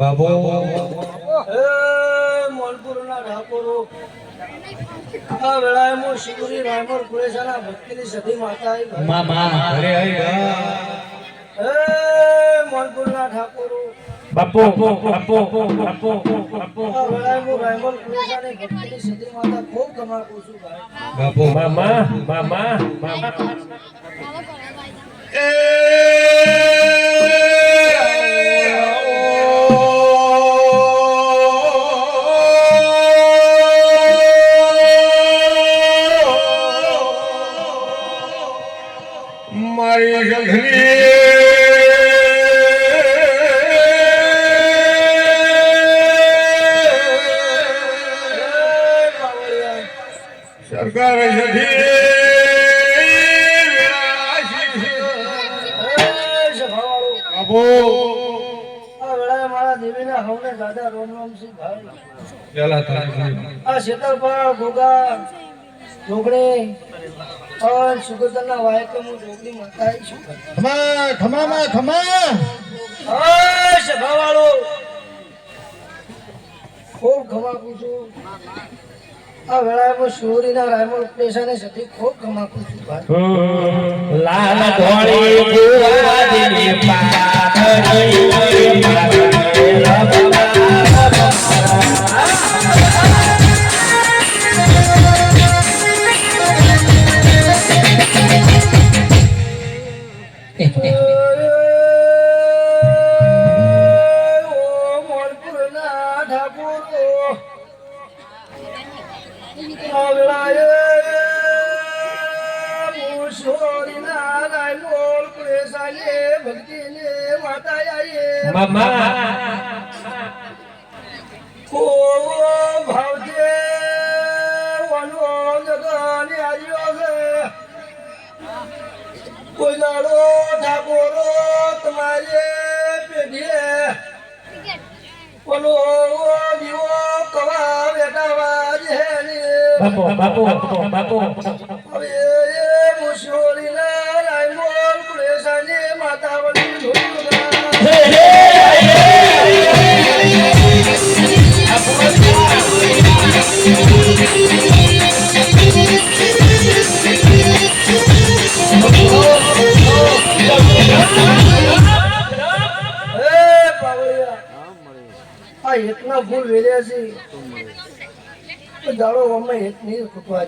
રે એ બાબો ઠાકોરો આ વેળાએ હું શિવરી ભક્તિની સતી માતા આવી. મામા અરે આઈ બા એ મોનપુરના ઠાકોરો બાપુ બાપુ બાપો બાપુ આ વેળાએ હું ભક્તિની સતી માતા ખૂબ ગમાડું છું બાપો મામા મામા મામા વેળાએ મારા દેવીના હવને દાદા રોમ રોમ સિંહ ભાઈ. આ શેતરપાળ ઘોઘા ઢોકળે અન સુગંધના વાયકે હું ઢોકળી માતા છું ખમા ખમા માં ખમા. સભાવાળો. ખૂબ આ વેળાએ શિવરીના રાયમલ પેશાને સતી ખૂબ લાલ ધોળી મામા. ઓ ભાવજે વનો જગને આવ્યો છે. કોઈ દાડો ઠાકોરો તમારે પેઢીએ ઓલો દીવો કવા બેટાવા બાપુ બાપુ બાપુ. હવે એ મુશોરીના રાયમોલ કુળેસાને માતા વળી ઢોલના એ પાવળિયા. આ હેતના ફૂલ વેર્યા છે. દાડો અમે હેત નહીં ખૂટવા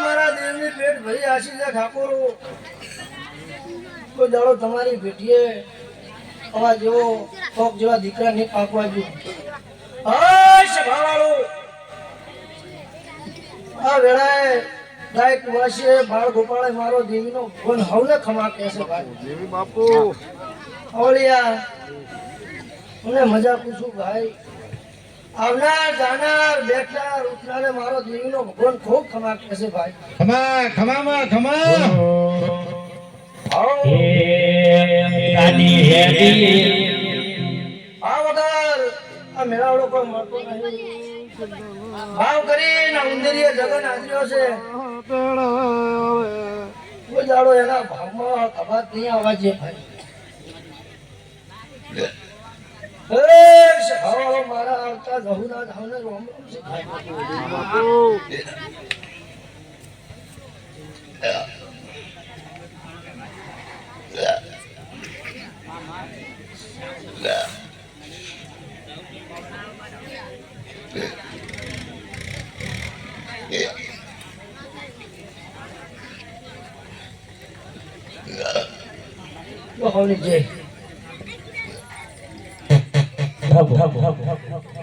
મારા દેવની પેટ ભરી આશી છે ઠાકોરો. તો દાડો તમારી ભેટીએ આવા જેવો કોક જેવા દીકરા નહીં પાકવા જો હાય સભાવાળો આ વેળાએ ગાય કુવાસીએ બાળ ગોપાળે મારો દેવીનો ફોન હવને ખમા કહેશે ભાઈ. દેવી બાપુ. ઓલિયા મને મજા પૂછું ભાઈ. આવનાર જાનાર બેઠનાર ઉઠનારે મારો દેવીનો ભગવાન ખૂબ ખમા ભાઈ. ખમા ખમા. ખમા ગાડી હેડી આ વગર આ આ મેળાવડો કોઈ મળતો નહીં. ભાવ કરીને ઉંદરીએ જગન હાજર્યો છે. કોઈ દાડો એના ભાવમાં કબાત નહીં આવવા જે ભાઈ. સખાવાળો મારા આવતા જહુના ધાવને રોમ રોમ છે ભાઈ.